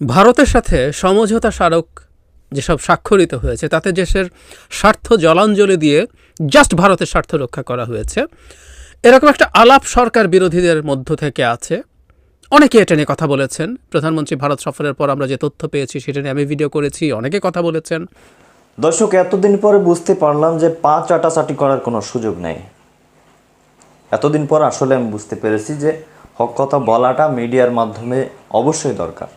ভারতের সাথে সমঝোতা স্মারক যেসব স্বাক্ষরিত হয়েছে, তাতে দেশের স্বার্থ জলাঞ্জলি দিয়ে জাস্ট ভারতের স্বার্থ রক্ষা করা হয়েছে। এরকম একটা আলাপ সরকার বিরোধীদের মধ্য থেকে আছে। অনেকে এটা নিয়ে কথা বলেছেন। প্রধানমন্ত্রী ভারত সফরের পর আমরা যে তথ্য পেয়েছি, সেটা নিয়ে আমি ভিডিও করেছি, অনেকে কথা বলেছেন। দর্শক, এতদিন পরে বুঝতে পারলাম যে পা চাটাচাটি করার কোনো সুযোগ নেই। এতদিন পর আসলে আমি বুঝতে পেরেছি যে হক কথা বলাটা মিডিয়ার মাধ্যমে অবশ্যই দরকার।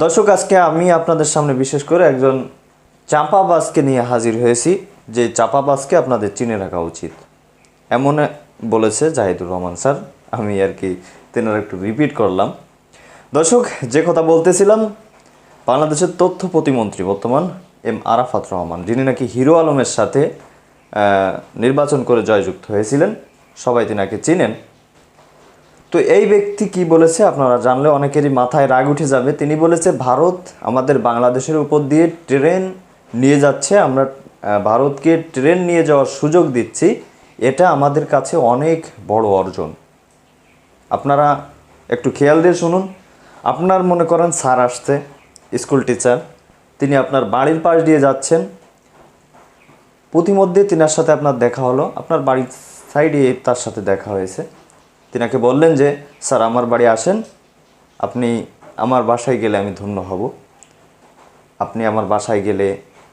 দর্শক, আজকে আমি আপনাদের সামনে বিশেষ করে একজন চাপাবাজকে নিয়ে হাজির হয়েছি, যে চাপাবাজকে আপনাদের চিনে রাখা উচিত। এমন বলেছে জাহিদুর রহমান স্যার, আমি আর কি তেনার একটু রিপিট করলাম। দর্শক, যে কথা বলতেছিলাম, বাংলাদেশের তথ্য প্রতিমন্ত্রী বর্তমান এম আরাফাত রহমান, যিনি নাকি হিরো আলমের সাথে নির্বাচন করে জয়যুক্ত হয়েছিলেন। সবাই তিনাকে চিনেন। তো এই ব্যক্তি কি বলেছে? আপনারা জানলে অনেকেরই মাথায় রাগ উঠে যাবে। তিনি বলেছে, ভারত আমাদের বাংলাদেশের উপর দিয়ে ট্রেন নিয়ে যাচ্ছে। আমরা ভারতকে ট্রেন নিয়ে যাওয়ার সুযোগ দিচ্ছি। এটা আমাদের কাছে অনেক বড় অর্জন। আপনারা একটু খেয়াল দিয়ে শুনুন। আপনার মনে করেন, স্যার আসছে, স্কুল টিচার। তিনি আপনার বাড়ির পাশ দিয়ে যাচ্ছেন। প্রতিমধ্যে তিনার সাথে আপনার দেখা হলো। আপনার বাড়ির সাইডে তার সাথে দেখা হয়েছে। তিনাকে বললেন যে, স্যার, আমার বাড়ি আসেন। আপনি আমার বাসায় গেলে আমি ধন্য হব। আপনি আমার বাসায় গেলে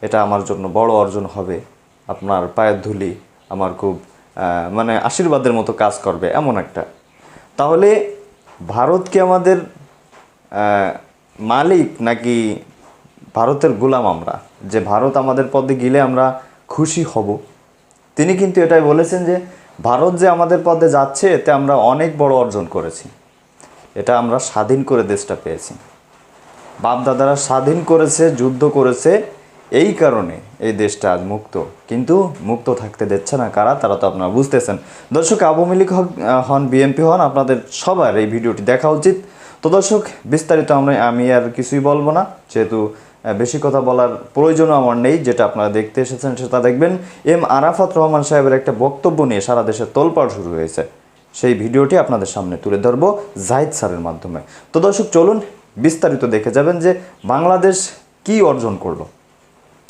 এটা আমার জন্য বড় অর্জন হবে। আপনার পায়ের ধুলি আমার খুব মানে আশীর্বাদের মতো কাজ করবে। এমন একটা। তাহলে ভারত কি আমাদের মালিক নাকি ভারতের গোলাম আমরা? যে ভারত আমাদের পদে গেলে আমরা খুশি হব। তিনি কিন্তু এটাই বলেছেন যে ভারত যে আমাদের পদে যাচ্ছে, এতে আমরা অনেক বড় অর্জন করেছি। এটা আমরা স্বাধীন করে দেশটা পেয়েছি। বাপ দাদারা স্বাধীন করেছে, যুদ্ধ করেছে, এই কারণে এই দেশটা আজ মুক্ত। কিন্তু মুক্ত থাকতে দিচ্ছে না। কারা? তারা তো আপনারা বুঝতেছেন। দর্শক আওয়ামী লীগ হন, বিএনপি হন, আপনাদের সবার এই ভিডিওটি দেখা উচিত। তো দর্শক, বিস্তারিত আমরা আমি আর কিছুই বলব না। যেহেতু বেশি কথা বলার প্রয়োজনও আমার নেই, যেটা আপনারা দেখতে এসেছেন, সেটা দেখবেন। এম আরাফাত রহমান সাহেবের একটা বক্তব্য নিয়ে সারা দেশে তোলপাড় শুরু হয়েছে। সেই ভিডিওটি আপনাদের সামনে তুলে ধরবো জাহিদ স্যারের মাধ্যমে। তো দর্শক, চলুন বিস্তারিত দেখে যাবেন যে বাংলাদেশ কি অর্জন করল।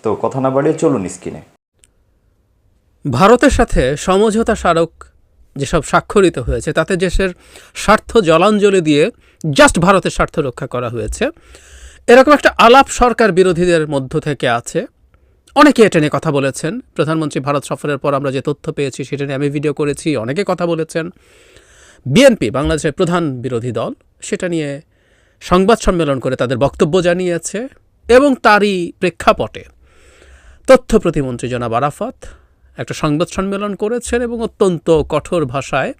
তো কথা না বাড়িয়ে চলুন স্ক্রিনে। ভারতের সাথে সমঝোতা স্মারক যেসব স্বাক্ষরিত হয়েছে, তাতে দেশের স্বার্থ জলাঞ্জলি দিয়ে জাস্ট ভারতের স্বার্থ রক্ষা করা হয়েছে। এরকম একটা আলাপ সরকার বিরোধীদের মধ্য থেকে আছে। অনেকে এটা নিয়ে কথা বলেছেন। প্রধানমন্ত্রী ভারত সফরের পর আমরা যে তথ্য পেয়েছি সেটা নিয়ে আমি ভিডিও করেছি, অনেকে কথা বলেছেন। বিএনপি, বাংলাদেশের প্রধান বিরোধী দল, সেটা নিয়ে সংবাদ সম্মেলন করে তাদের বক্তব্য জানিয়েছে এবং তারই প্রেক্ষাপটে তথ্য প্রতিমন্ত্রী জনাব আরাফাত একটা সংবাদ সম্মেলন করেছেন এবং অত্যন্ত কঠোর ভাষায়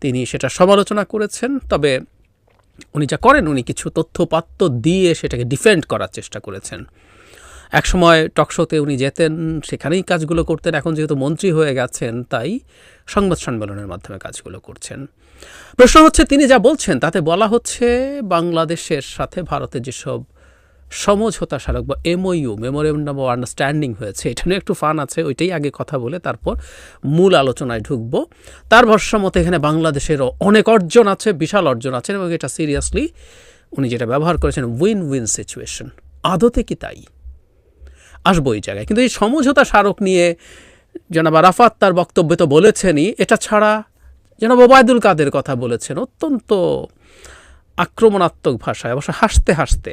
তিনি সেটা সমালোচনা করেছেন। তবে উনি যা করেন, উনি কিছু তথ্যপাত্য দিয়ে সেটাকে ডিফেন্ড করার চেষ্টা করেছেন। একসময় টকশোতে উনি যেতেন, সেখানেই কাজগুলো করতেন। এখন যেহেতু মন্ত্রী হয়ে গেছেন, তাই সংবাদ সম্মেলনের মাধ্যমে কাজগুলো করছেন। প্রশ্ন হচ্ছে, তিনি যা বলছেন, তাতে বলা হচ্ছে বাংলাদেশের সাথে ভারতের যেসব সমঝোতা স্মারক বা এমওইউ মেমোরেন্ডাম অফ আন্ডারস্ট্যান্ডিং হয়েছে। এটা নিয়ে একটু ফান আছে, ওইটাই আগে কথা বলে তারপর মূল আলোচনায় ঢুকবো। তার ভরসা মতো এখানে বাংলাদেশের অনেক অর্জন আছে, বিশাল অর্জন আছে এবং এটা সিরিয়াসলি উনি যেটা ব্যবহার করেছেন উইন উইন সিচুয়েশন আদতে কি তাই? আসব এই জায়গায়। কিন্তু এই সমঝোতা স্মারক নিয়ে জনাব রাফাত তার বক্তব্যে তো বলেছেনই, এটা ছাড়া জনাব ওবায়দুল কাদের কথা বলেছেন। অত্যন্ত আক্রমণাত্মক ভাষায়, অবশ্য হাসতে হাসতে।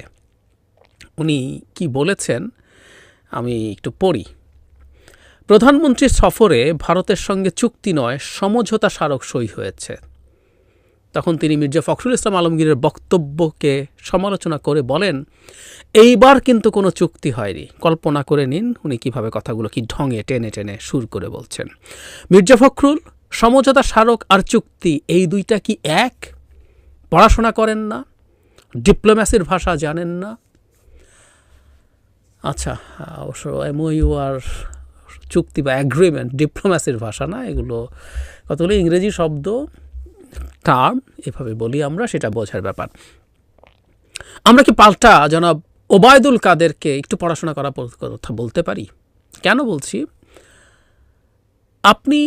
উনি কি বলেছেন, আমি একটু পড়ি। প্রধানমন্ত্রীর সফরে ভারতের সঙ্গে চুক্তি নয়, সমঝোতা স্মারক সই হয়েছে। তখন তিনি মির্জা ফখরুল ইসলাম আলমগীরের বক্তব্যকে সমালোচনা করে বলেন, এইবার কিন্তু কোনো চুক্তি হয়নি। কল্পনা করে নিন উনি কীভাবে কথাগুলো কি ঢঙে, টেনে টেনে সুর করে বলছেন। মির্জা ফখরুল, সমঝোতা স্মারক আর চুক্তি, এই দুইটা কি এক? পড়াশোনা করেন না? ডিপ্লোম্যাসির ভাষা জানেন না? আচ্ছা অবশ্য এমওইউ আর চুক্তি বা অ্যাগ্রিমেন্ট ডিপ্লোম্যাসির ভাষা না, এগুলো কতগুলো ইংরেজি শব্দ টার্ম এভাবে বলি আমরা, সেটা বোঝার ব্যাপার। আমরা কি পাল্টা জনাব ওবায়দুল কাদেরকে একটু পড়াশোনা করা কথা বলতে পারি? কেন বলছি? আপনি,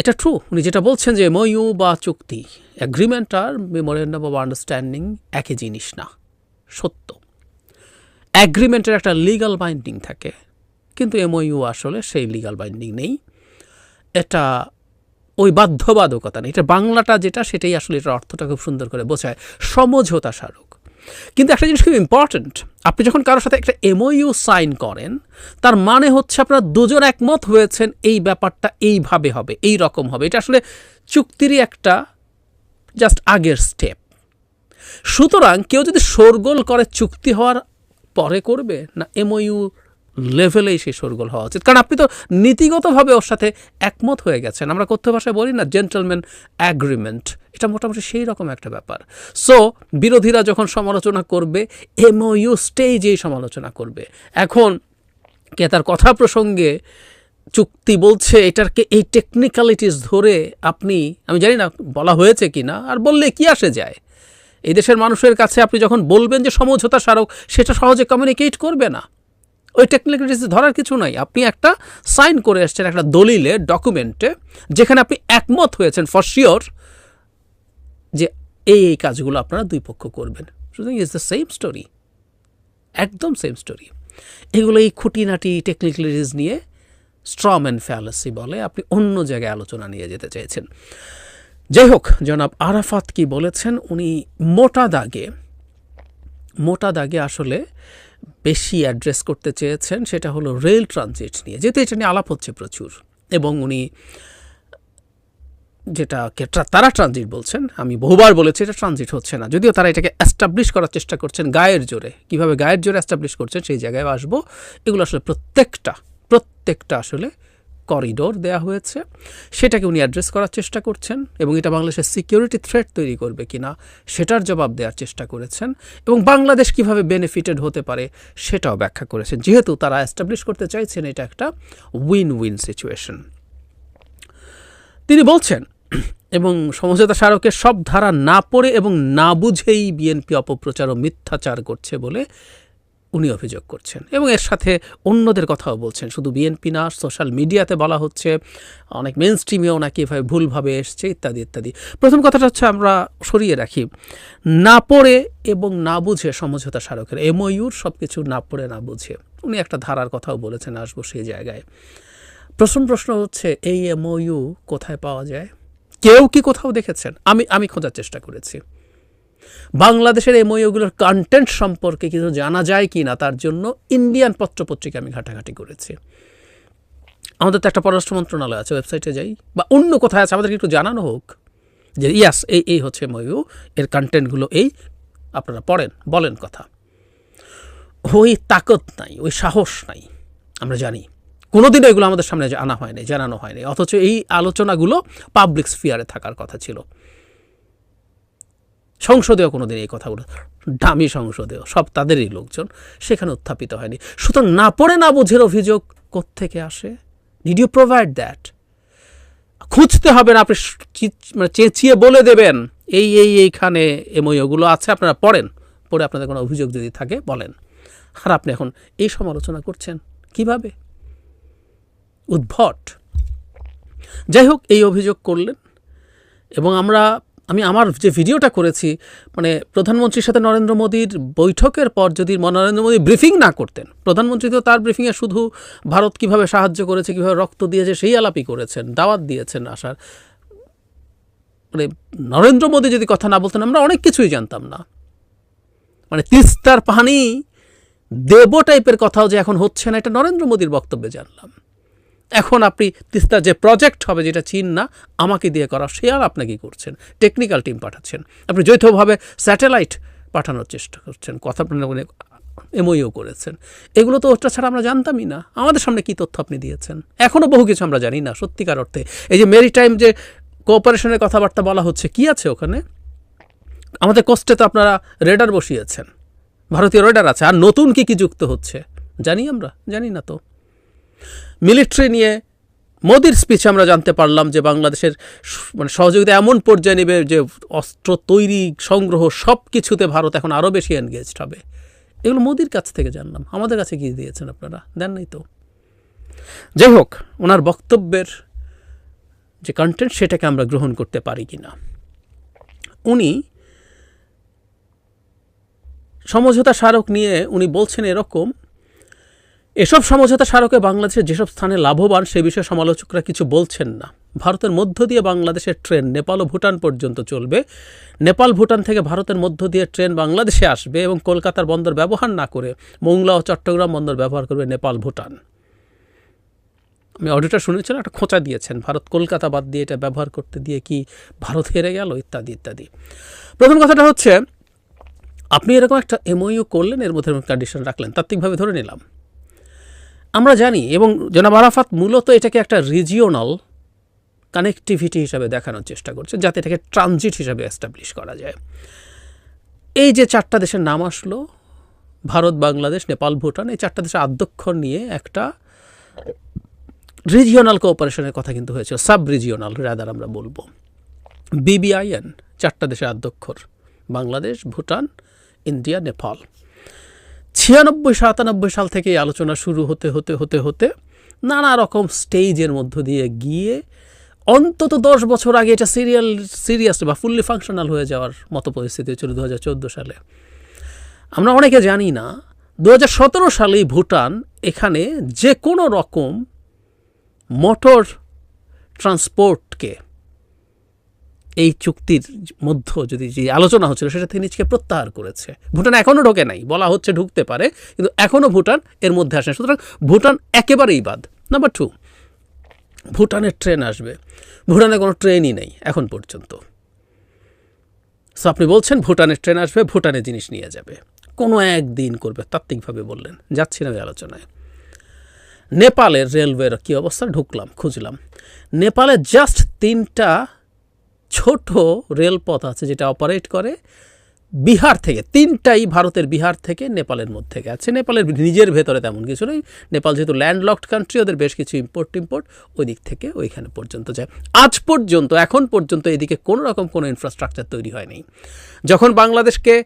এটা ট্রু উনি যেটা বলছেন যে এমওইউ বা চুক্তি অ্যাগ্রিমেন্ট আর মেমোরেন্ডাম অফ আন্ডারস্ট্যান্ডিং একই জিনিস না, সত্য। অ্যাগ্রিমেন্টের একটা লিগাল বাইন্ডিং থাকে। কিন্তু এমওইউ আসলে সেই লিগাল বাইন্ডিং নেই। এটা ওই বাধ্যবাধকতা নেই। এটা বাংলাটা যেটা, সেটাই আসলে এটার অর্থটা খুব সুন্দর করে বোঝায়। সমঝোতা স্মারক। কিন্তু একটা জিনিস খুব ইম্পর্ট্যান্ট আপনি যখন কারোর সাথে একটা এমওইউ সাইন করেন, তার মানে হচ্ছে আপনারা দুজন একমত হয়েছেন, এই ব্যাপারটা এইভাবে হবে, এই রকম হবে। এটা আসলে চুক্তিরই একটা জাস্ট আগের স্টেপ সুতরাং কেউ যদি শোরগোল করে চুক্তি হওয়ার পরে করবে? না এমওইউ লেভেলেই সেই শোরগোল হওয়া উচিত। কারণ আপনি তো নীতিগতভাবে ওর সাথে একমত হয়ে গেছেন। আমরা কথ্য ভাষায় বলি না জেন্টলম্যান অ্যাগ্রিমেন্ট এটা মোটামুটি সেই রকম একটা ব্যাপার। সো বিরোধীরা যখন সমালোচনা করবে এমওইউ স্টেজেই সমালোচনা করবে। এখন কে তার কথা প্রসঙ্গে চুক্তি বলছে, এটারকে এই টেকনিক্যালিটিস ধরে আপনি, আমি জানি না বলা হয়েছে কি না আর বললে কি আসে যায়? এই দেশের মানুষের কাছে আপনি যখন বলবেন যে সমঝোতা স্মারক, সেটা সহজে কমিউনিকেট করবে না। ওই টেকনিক্যালিটিস ধরার কিছু নাই। আপনি একটা সাইন করে এসছেন, একটা দলিলে ডকুমেন্টে যেখানে আপনি একমত হয়েছেন ফর শিওর যে এই এই কাজগুলো আপনারা দুই পক্ষ করবেন। সুতরাং ইজ দ্য সেম স্টোরি একদম সেম স্টোরি এগুলো এই খুঁটিনাটি টেকনিক্যালিটিস নিয়ে স্ট্রম অ্যান্ড ফ্যালাসি বলে। আপনি অন্য জায়গায় আলোচনা নিয়ে যেতে চাইছেন যাই হোক জনাব আরাফাত কি বলেছেন? উনি মোটা দাগে মোটা দাগে আসলে বেশি অ্যাড্রেস করতে চেয়েছেন, সেটা হলো রেল ট্রানজিট নিয়ে, যেহেতু এটা নিয়ে আলাপ হচ্ছে প্রচুর। এবং উনি যেটাকে তারা ট্রানজিট বলছেন, আমি বহুবার বলেছি এটা ট্রানজিট হচ্ছে না। যদিও তারা এটাকে অ্যাস্টাবলিশ করার চেষ্টা করছেন গায়ের জোরে। কীভাবে গায়ের জোরে অ্যাস্টাবলিশ করছেন, সেই জায়গায় আসব। এগুলো আসলে প্রত্যেকটা প্রত্যেকটা আসলে করিডোর দেয়া হয়েছে। সেটাকে উনি অ্যাড্রেস করার চেষ্টা করছেন এবং এটা বাংলাদেশের সিকিউরিটি থ্রেট তৈরি করবে কিনা সেটার জবাব দেওয়ার চেষ্টা করেছেন এবং বাংলাদেশ কীভাবে বেনিফিটেড হতে পারে সেটাও ব্যাখ্যা করেছেন। যেহেতু তারা অ্যাস্টাবলিশ করতে চাইছেন, এটা একটা উইন উইন সিচুয়েশন তিনি বলছেন, এবং সমঝোতা স্মারকের সব ধারা না পড়ে এবং না বুঝেই বিএনপি অপপ্রচার ও মিথ্যাচার করছে বলে উনি অভিযোগ করছেন এবং এর সাথে অন্যদের কথাও বলছেন। শুধু বিএনপি না সোশ্যাল মিডিয়াতে বলা হচ্ছে, অনেক মেন স্ট্রিমেও নাকি এভাবে ভুলভাবে এসছে, ইত্যাদি ইত্যাদি। প্রথম কথাটা হচ্ছে আমরা সরিয়ে রাখি, না পড়ে এবং না বুঝে সমঝোতা স্মারকের এমওইউর সব কিছু না পড়ে, না বুঝে। উনি একটা ধারার কথাও বলেছেন, আসব সেই জায়গায়। প্রথম প্রশ্ন হচ্ছে, এই এমওইউ কোথায় পাওয়া যায়? কেউ কি কোথাও দেখেছেন? আমি আমি খোঁজার চেষ্টা করেছি। বাংলাদেশের এমওইউগুলোর কন্টেন্ট সম্পর্কে কিছু জানা যায় কি না তার জন্য ইন্ডিয়ান পত্রপত্রিকা আমি ঘাটাঘাটি করেছি। আমাদের তো একটা পররাষ্ট্র মন্ত্রণালয় আছে ওয়েবসাইটে যাই, বা অন্য কোথায় আছে, আমাদেরকে একটু জানানো হোক যে ইয়াস এই এই হচ্ছে এমওইউ এর কন্টেন্টগুলো এই, আপনারা পড়েন, বলেন কথা। ওই তাকত নাই, ওই সাহস নাই, আমরা জানি। কোনোদিনও এগুলো আমাদের সামনে আনা হয়নি, জানানো হয়নি, অথচ এই আলোচনাগুলো পাবলিক স্ফিয়ারে থাকার কথা ছিল। সংসদেও কোনোদিন এই কথাগুলো, দামি সংসদেও, সব তাদেরই লোকজন সেখানে উত্থাপিত হয়নি। সুতরাং না পড়ে না বুঝের অভিযোগ কোত্থেকে আসে? ডিড ইউ প্রোভাইড দ্যাট খুঁজতে হবে না, আপনি মানে চেঁচিয়ে বলে দেবেন, এই এই, এইখানে এমওগুলো আছে, আপনারা পড়েন, পড়ে আপনাদের কোনো অভিযোগ যদি থাকে, বলেন। আর আপনি এখন এই সমালোচনা করছেন, কীভাবে? উদ্ভট। যাই হোক, এই অভিযোগ করলেন, এবং আমরা আমি আমার যে ভিডিওটা করেছি মানে প্রধানমন্ত্রীর সাথে নরেন্দ্র মোদীর বৈঠকের পর যদি নরেন্দ্র মোদী ব্রিফিং না করতেন, প্রধানমন্ত্রী তো তার ব্রিফিংয়ে শুধু ভারত কীভাবে সাহায্য করেছে, কীভাবে রক্ত দিয়েছে, সেই আলাপই করেছেন, দাওয়াত দিয়েছেন আসার মানে নরেন্দ্র মোদী যদি কথা না বলতেন, আমরা অনেক কিছুই জানতাম না। মানে তিস্তার পানি দেব টাইপের কথাও যে এখন হচ্ছে না, এটা নরেন্দ্র মোদীর বক্তব্যে জানলাম। এখন আপনি তিস্তা যে প্রজেক্ট হবে যেটা চীন না, আমাকে দিয়ে করা সে আর আপনাকে করছেন? টেকনিক্যাল টিম পাঠাচ্ছেন। আপনি যৌথভাবে স্যাটেলাইট পাঠানোর চেষ্টা করছেন, কথা এমওইও করেছেন। এগুলো তো ওটা ছাড়া আমরা জানতামই না। আমাদের সামনে কী তথ্য আপনি দিয়েছেন? এখনও বহু কিছু আমরা জানি না, সত্যিকার অর্থে। এই যে মেরিটাইম যে কোঅপারেশনের কথাবার্তা বলা হচ্ছে, কি আছে ওখানে? আমাদের কষ্টে তো আপনারা রেডার বসিয়েছেন। ভারতীয় রেডার আছে। আর নতুন কি কি যুক্ত হচ্ছে? জানি আমরা, জানি না তো। মিলিটারি নিয়ে মোদির স্পিচ আমরা জানতে পারলাম যে বাংলাদেশের মানে সহযোগিতা এমন পর্যায়ে নেবে যে অস্ত্র তৈরি, সংগ্রহ সব কিছুতে ভারত এখন আরও বেশি এনগেজড হবে। এগুলো মোদির কাছ থেকে জানলাম। আমাদের কাছে কি দিয়েছেন আপনারা? দেন নাই তো। যাই হোক, ওনার বক্তব্যের যে কন্টেন্ট সেটাকে আমরা গ্রহণ করতে পারি কি না উনি সমঝোতা স্মারক নিয়ে উনি বলছেন এরকম এসব সমঝোতা স্মারকে বাংলাদেশের যেসব স্থানে লাভবান, সে বিষয়ে সমালোচকরা কিছু বলছেন না। ভারতের মধ্য দিয়ে বাংলাদেশের ট্রেন নেপাল ও ভুটান পর্যন্ত চলবে। নেপাল, ভুটান থেকে ভারতের মধ্য দিয়ে ট্রেন বাংলাদেশে আসবে এবং কলকাতার বন্দর ব্যবহার না করে মোংলা ও চট্টগ্রাম বন্দর ব্যবহার করবে নেপাল, ভুটান। আমি অডিটর শুনেছিলাম একটা খোঁচা দিয়েছেন। ভারত, কলকাতা বাদ দিয়ে এটা ব্যবহার করতে দিয়ে কি ভারত হেরে গেল, ইত্যাদি ইত্যাদি। প্রথম কথাটা হচ্ছে, আপনি এরকম একটা এমওইউ করলেন, এর মধ্যে কন্ডিশন রাখলেন, তাত্ত্বিকভাবে ধরে নিলাম। আমরা জানি, এবং জনাব আরাফাত মূলত এটাকে একটা রিজিওনাল কানেক্টিভিটি হিসাবে দেখানোর চেষ্টা করছে, যাতে এটাকে ট্রানজিট হিসাবে এস্টাবলিশ করা যায়। এই যে চারটা দেশের নাম আসলো, ভারত, বাংলাদেশ, নেপাল, ভুটান, এই চারটা দেশের আধ্যক্ষর নিয়ে একটা রিজিওনাল কোঅপারেশনের কথা কিন্তু হয়েছিল সাব রিজিওনাল রাদার আমরা বলব। বিবিআইএন চারটা দেশের আধ্যক্ষর, বাংলাদেশ, ভুটান, ইন্ডিয়া, নেপাল। ছিয়ানব্বই, সাতানব্বই সাল থেকে আলোচনা শুরু হতে হতে হতে হতে নানা রকম স্টেজের মধ্য দিয়ে গিয়ে অন্তত দশ বছর আগে এটা সিরিয়াল, সিরিয়াস বা ফুললি ফাংশনাল হয়ে যাওয়ার মতো পরিস্থিতি ছিল দু হাজার চোদ্দ সালে। আমরা অনেকে জানি না দু হাজার সতেরো সালেই ভুটান এখানে যে কোনো রকম মোটর ট্রান্সপোর্টকে এই চুক্তির মধ্য যদি যে আলোচনা হচ্ছিল, সেটা থেকে নিজকে প্রত্যাহার করেছে। ভুটান এখনও ঢোকে নাই, বলা হচ্ছে ঢুকতে পারে, কিন্তু এখনও ভুটান এর মধ্যে আসে। সুতরাং ভুটান একেবারেই বাদ। নাম্বার টু ভুটানের ট্রেন আসবে। ভুটানে কোনো ট্রেনই নেই এখন পর্যন্ত। সো আপনি বলছেন ভুটানের ট্রেন আসবে ভুটানে জিনিস নিয়ে যাবে। কোনো একদিন করবে, তাত্ত্বিকভাবে বললেন। যাচ্ছি না আলোচনায়। নেপালের রেলওয়ের কী অবস্থা? ঢুকলাম, খুঁজলাম। নেপালে জাস্ট তিনটা ছোট রেলপথ আছে যেটা অপারেট করে বিহার থেকে, তিনটাই ভারতের বিহার থেকে নেপালের মধ্যে গেছে। নেপালের নিজের ভেতরে তেমন কিছু নেই। নেপাল যেহেতু ল্যান্ডলকড কান্ট্রি ওদের বেশ কিছু ইম্পোর্ট টিম্পোর্ট ওই দিক থেকে ওইখানে পর্যন্ত যায়। আজ পর্যন্ত, এখন পর্যন্ত এদিকে কোনো রকম কোনো ইনফ্রাস্ট্রাকচার তৈরি হয়নি। যখন বাংলাদেশকে,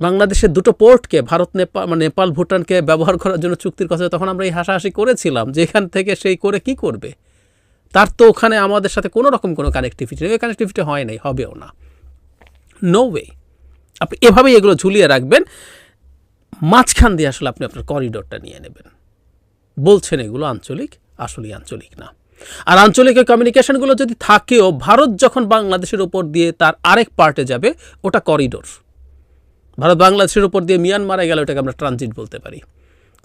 বাংলাদেশের দুটো পোর্টকে ভারত নেপাল মানে নেপাল, ভুটানকে ব্যবহার করার জন্য চুক্তির কথা, তখন আমরা এই হাসাহাসি করেছিলাম যে এখান থেকে সেই করে কি করবে? তার তো ওখানে আমাদের সাথে কোনো রকম কোনো কানেক্টিভিটি নেই। কানেক্টিভিটি হয় নাই, হবেও না। নো ওয়ে আপনি এভাবেই এগুলো ঝুলিয়ে রাখবেন। মাঝখান দিয়ে আসলে আপনি আপনার করিডোরটা নিয়ে নেবেন। বলছেন এগুলো আঞ্চলিক, আসলেই আঞ্চলিক না। আর আঞ্চলিক কমিউনিকেশনগুলো যদি থাকেও, ভারত যখন বাংলাদেশের ওপর দিয়ে তার আরেক পার্টে যাবে, ওটা করিডোর ভারত বাংলাদেশের ওপর দিয়ে মিয়ানমারে গেলে ওটাকে আমরা ট্রানজিট বলতে পারি।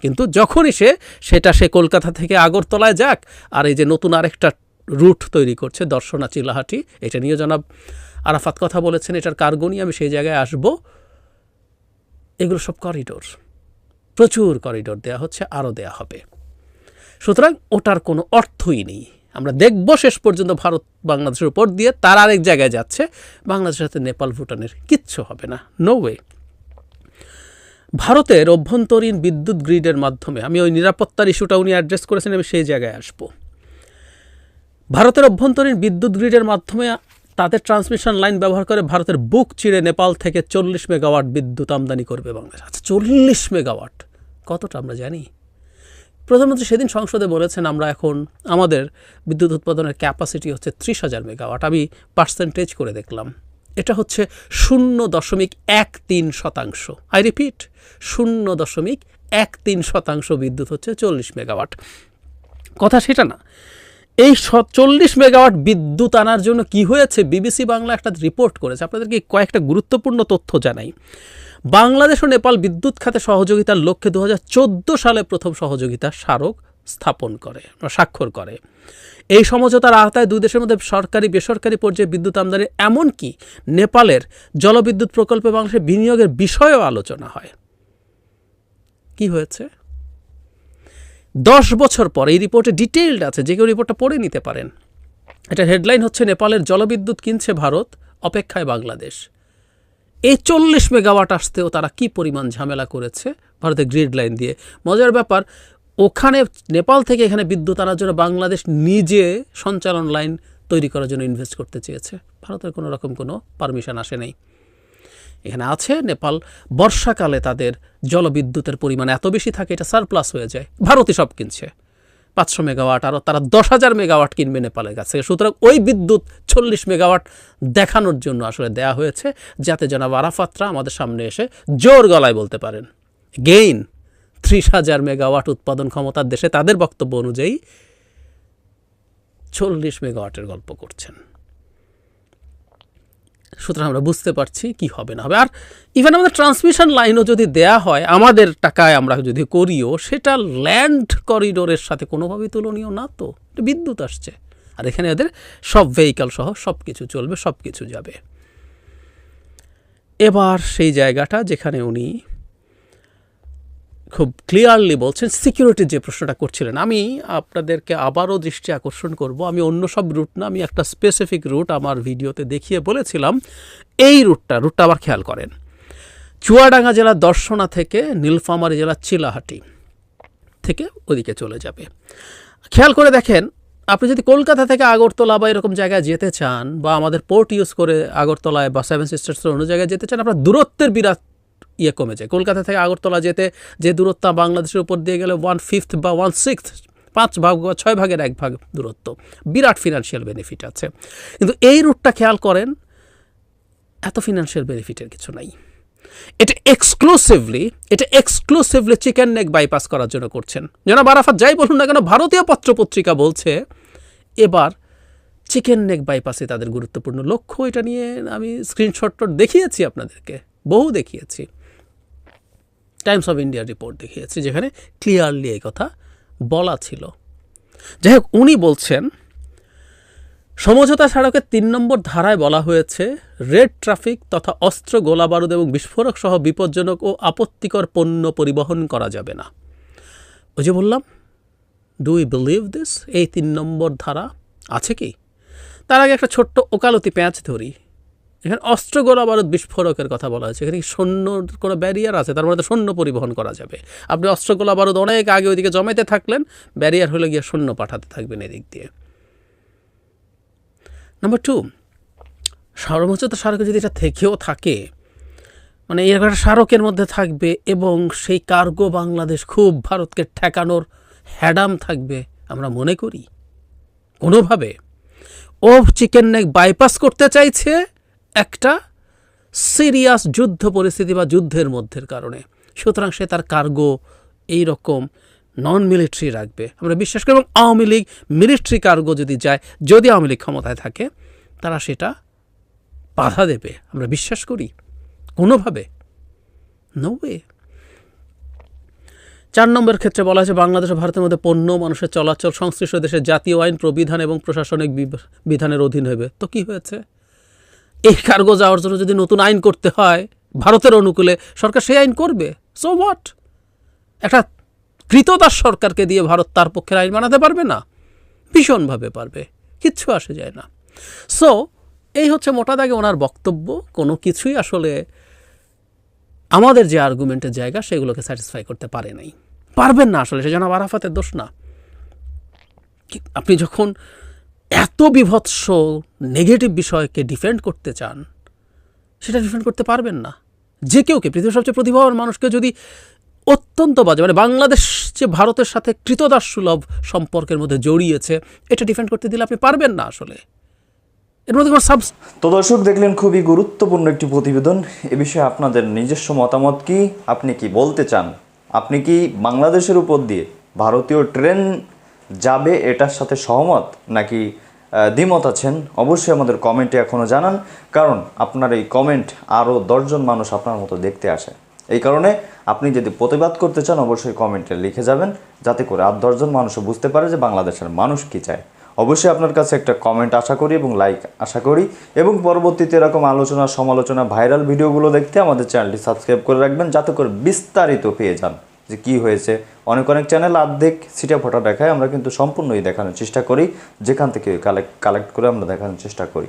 কিন্তু যখনই সে, সেটা সে কলকাতা থেকে আগরতলায় যাক, আর এই যে নতুন আরেকটা রুট তৈরি করছে দর্শনা চিলাহাটি, এটা নিয়ে জনাব আরাফাত কথা বলেছেন, এটার কার্গো নিয়ে আমি সেই জায়গায় আসব। এগুলো সব করিডোর প্রচুর করিডোর দেয়া হচ্ছে আরও দেয়া হবে। সুতরাং ওটার কোনো অর্থই নেই। আমরা দেখব শেষ পর্যন্ত ভারত বাংলাদেশের উপর দিয়ে, তার আরেক জায়গায় যাচ্ছে, বাংলাদেশের সাথে নেপাল, ভুটানের কিচ্ছু হবে না। নো ওয়ে ভারতের অভ্যন্তরীণ বিদ্যুৎ গ্রিডের মাধ্যমে, আমি ওই নিরাপত্তার ইস্যুটা উনি অ্যাড্রেস করেছেন, আমি সেই জায়গায় আসব। ভারতের অভ্যন্তরীণ বিদ্যুৎ গ্রিডের মাধ্যমে তাদের ট্রান্সমিশন লাইন ব্যবহার করে ভারতের বুক চিড়ে নেপাল থেকে চল্লিশ মেগাওয়াট বিদ্যুৎ আমদানি করবে বাংলাদেশ। আচ্ছা চল্লিশ মেগাওয়াট কতটা আমরা জানি? প্রধানমন্ত্রী সেদিন সংসদে বলেছেন, আমরা এখন আমাদের বিদ্যুৎ উৎপাদনের ক্যাপাসিটি হচ্ছে ত্রিশ হাজার মেগাওয়াট আমি পার্সেন্টেজ করে দেখলাম। এটা হচ্ছে শূন্য দশমিক এক তিন শতাংশ। আই রিপিট শূন্য দশমিক এক তিন শতাংশ বিদ্যুৎ হচ্ছে চল্লিশ মেগাওয়াট। কথা সেটা না। এই চল্লিশ মেগাওয়াট বিদ্যুৎ আনার জন্য কি হয়েছে? বিবিসি বাংলা একটা রিপোর্ট করেছে। আপনাদেরকে কয়েকটা গুরুত্বপূর্ণ তথ্য জানাই। বাংলাদেশ ও নেপাল বিদ্যুৎ খাতে সহযোগিতার লক্ষ্যে দুহাজার চোদ্দ সালে প্রথম সহযোগিতা স্মারক। স্থাপন করে স্বাক্ষর করে। এই সমঝোতার আওতায় দুই দেশের মধ্যে সরকারি, বেসরকারি পর্যায়ে বিদ্যুৎ আমদানি, এমনকি নেপালের জলবিদ্যুৎ প্রকল্পে বাংলাদেশে বিনিয়োগের বিষয়েও আলোচনা হয়। কি হয়েছে? দশ বছর পর এই রিপোর্টে ডিটেইলড আছে, যে কেউ রিপোর্টটা পড়ে নিতে পারেন। এটা হেডলাইন হচ্ছে, নেপালের জলবিদ্যুৎ কিনছে ভারত, অপেক্ষায় বাংলাদেশ। এই চল্লিশ মেগাওয়াট আসতেও তারা কি পরিমাণ ঝামেলা করেছে, ভারতের গ্রিড লাইন দিয়ে। মজার ব্যাপার ওখানে নেপাল থেকে এখানে বিদ্যুৎ আনার জন্য বাংলাদেশ নিজে সঞ্চালন লাইন তৈরি করার জন্য ইনভেস্ট করতে চেয়েছে। ভারতের কোনো রকম কোনো পারমিশন আসে নাই। এখানে আছে নেপাল। বর্ষাকালে তাদের জলবিদ্যুতের পরিমাণ এত বেশি থাকে, এটা সারপ্লাস হয়ে যায়। ভারতই সব কিনছে। পাঁচশো মেগাওয়াট আরও তারা দশ হাজার মেগাওয়াট কিনবে নেপালের কাছ। সুতরাং ওই বিদ্যুৎ চল্লিশ মেগাওয়াট দেখানোর জন্য আসলে দেয়া হয়েছে, যাতে জনাব আরাফাতরা আমাদের সামনে এসে জোর গলায় বলতে পারেন। গেইন ত্রিশ হাজার মেগাওয়াট উৎপাদন ক্ষমতার দেশে তাদের বক্তব্য অনুযায়ী চল্লিশ মেগাওয়াটের গল্প করছেন। সুতরাং আমরা বুঝতে পারছি কি হবে না হবে। আর ইভেন আমাদের ট্রান্সমিশন লাইনও যদি দেয়া হয়, আমাদের টাকায় আমরা যদি করিও, সেটা ল্যান্ড করিডোরের সাথে কোনোভাবেই তুলনীয় না তো। বিদ্যুৎ আসছে। আর এখানে এদের সব ভেহিকাল সহ সব কিছু চলবে সব কিছু যাবে। এবার সেই জায়গাটা যেখানে উনি খুব ক্লিয়ারলি বলছেন সিকিউরিটির যে প্রশ্নটা করছিলেন। আমি আপনাদেরকে আবারও দৃষ্টি আকর্ষণ করব। আমি অন্য সব রুট না, আমি একটা স্পেসিফিক রুট আমার ভিডিওতে দেখিয়ে বলেছিলাম। এই রুটটা রুটটা আবার খেয়াল করেন। চুয়াডাঙ্গা জেলার দর্শনা থেকে নীলফামারী জেলার চিলাহাটি থেকে ওদিকে চলে যাবে। খেয়াল করে দেখেন, আপনি যদি কলকাতা থেকে আগরতলা বা এরকম জায়গায় যেতে চান বা আমাদের পোর্ট ইউজ করে আগরতলায় বা সেভেন সিস্টার্সের অন্য জায়গায় যেতে চান, আপনার দূরত্বের বিরাট ইয়ে কমে যায় কলকাতা থেকে আগরতলা যেতে যে দূরত্ব বাংলাদেশের উপর দিয়ে গেলে ওয়ান ফিফথ বা ওয়ান সিক্সথ পাঁচ ভাগ বা ছয় ভাগের এক ভাগ দূরত্ব। বিরাট ফিনান্সিয়াল বেনিফিট আছে। কিন্তু এই রুটটা খেয়াল করেন, এত ফিনান্সিয়াল বেনিফিটের কিছু নাই। এটা এক্সক্লুসিভলি এটা এক্সক্লুসিভলি চিকেন নেক বাইপাস করার জন্য করছেন। যেন বারাফাত যাই বলুন না কেন, ভারতীয় পত্রপত্রিকা বলছে, এবার চিকেন নেক বাইপাসে তাদের গুরুত্বপূর্ণ লক্ষ্য। এটা নিয়ে আমি স্ক্রিনশট দেখিয়েছি আপনাদেরকে, বহু দেখিয়েছি। টাইমস অফ ইন্ডিয়ার রিপোর্ট দেখিয়েছি, যেখানে ক্লিয়ারলি এই কথা বলা ছিল। যাই হোক উনি বলছেন, সমঝোতা সড়কের তিন নম্বর ধারায় বলা হয়েছে, রেড ট্রাফিক তথা অস্ত্র, গোলাবারুদ এবং বিস্ফোরক সহ বিপজ্জনক ও আপত্তিকর পণ্য পরিবহন করা যাবে না। ওই যে বললাম ডু ইউ বিলিভ দিস এই তিন নম্বর ধারা আছে কি? তার আগে একটা ছোট্ট ওকালতি প্যাঁচ ধরি। এখানে অস্ত্র গোলাবারুদ বিস্ফোরকের কথা বলা হয়েছে। এখানে সৈন্য কোনো ব্যারিয়ার আছে? তার মধ্যে সৈন্য পরিবহন করা যাবে। আপনি অস্ত্র গোলাবারুদ অনেক আগে ওইদিকে জমাইতে থাকলেন ব্যারিয়ার হলে গিয়ে সৈন্য পাঠাতে থাকবেন এদিক দিয়ে। নাম্বার টু সর্বোচ্চতা স্মারকে যদি এটা থেকেও থাকে মানে এর একটা স্মারকের মধ্যে থাকবে এবং সেই কার্গো বাংলাদেশ খুব ভারতকে ঠেকানোর হ্যাডাম থাকবে, আমরা মনে করি। কোনোভাবে। ও চিকেন নেক বাইপাস করতে চাইছে একটা সিরিয়াস যুদ্ধ পরিস্থিতি বা যুদ্ধের মধ্যের কারণে। সুতরাং সে তার কার্গো এই রকম নন মিলিটারি রাখবে। আমরা বিশ্বাস করি এবং আওয়ামী লীগ মিলিটারি কার্গো যদি যায়, যদি আওয়ামী লীগ ক্ষমতায় থাকে, তারা সেটা বাধা দেবে। আমরা বিশ্বাস করি। কোনোভাবে। নো চার নম্বর ক্ষেত্রে বলা হয়েছে, বাংলাদেশ ও ভারতের মধ্যে পণ্য মানুষের চলাচল, সংশ্লিষ্ট দেশের জাতীয় আইন, প্রবিধান এবং প্রশাসনিক বিধানের অধীন হবে তো কি হয়েছে? এই কার্গো যাওয়ার জন্য যদি নতুন আইন করতে হয় ভারতের অনুকূলে, সরকার সেই আইন করবে। সো হোয়াট একটা কৃতদাস সরকারকে দিয়ে ভারত তার পক্ষের আইন বানাতে পারবে না? ভীষণভাবে পারবে। কিচ্ছু আসে যায় না। সো এই হচ্ছে মোটা দাগে ওনার বক্তব্য। কোনো কিছুই আসলে আমাদের যে আর্গুমেন্টের জায়গা, সেগুলোকে স্যাটিসফাই করতে পারে নাই। পারবেন না আসলে সে জনাব আরাফাতের দোষ না। আপনি যখন এত বিভৎস নেগেটিভ বিষয়কে ডিফেন্ড করতে চান, সেটা ডিফেন্ড করতে পারবেন না। যে কেউকে পৃথিবীর সবচেয়ে প্রতিভাবান মানুষকে যদি অত্যন্ত বাজে মানে বাংলাদেশ যে ভারতের সাথে কৃতদাস সুলভ সম্পর্কের মধ্যে জড়িয়েছে, এটা ডিফেন্ড করতে দিলে আপনি পারবেন না আসলে। এর মধ্যে তো দর্শক, দেখলেন খুবই গুরুত্বপূর্ণ একটি প্রতিবেদন। এ বিষয়ে আপনাদের নিজস্ব মতামত কি? আপনি কি বলতে চান? আপনি কি বাংলাদেশের উপর দিয়ে ভারতীয় ট্রেন যাবে এটার সাথে সহমত নাকি দ্বিমত আছেন? অবশ্যই আমাদের কমেন্টে এখনও জানান, কারণ আপনার এই কমেন্ট আরও দশজন মানুষ আপনার মতো দেখতে আসে। এই কারণে আপনি যদি প্রতিবাদ করতে চান, অবশ্যই কমেন্টে লিখে যাবেন, যাতে করে আর দশজন মানুষও বুঝতে পারে যে বাংলাদেশের মানুষ কি চায়। অবশ্যই আপনার কাছে একটা কমেন্ট আশা করি এবং লাইক আশা করি, এবং পরবর্তীতে এরকম আলোচনা সমালোচনা ভাইরাল ভিডিওগুলো দেখতে আমাদের চ্যানেলটি সাবস্ক্রাইব করে রাখবেন, যাতে করে বিস্তারিত পেয়ে যান। যে কি হয়েছে। অনেক অনেক চ্যানেল আর্ধেক সিটা ফোটা দেখায়, আমরা কিন্তু সম্পূর্ণই দেখানোর চেষ্টা করি। যেখান থেকে কালেক্ট কালেক্ট করে আমরা দেখানোর চেষ্টা করি।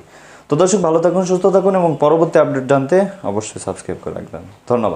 তো দর্শক, ভালো থাকুন, সুস্থ থাকুন এবং পরবর্তী আপডেট জানতে অবশ্যই সাবস্ক্রাইব করে রাখবেন। ধন্যবাদ।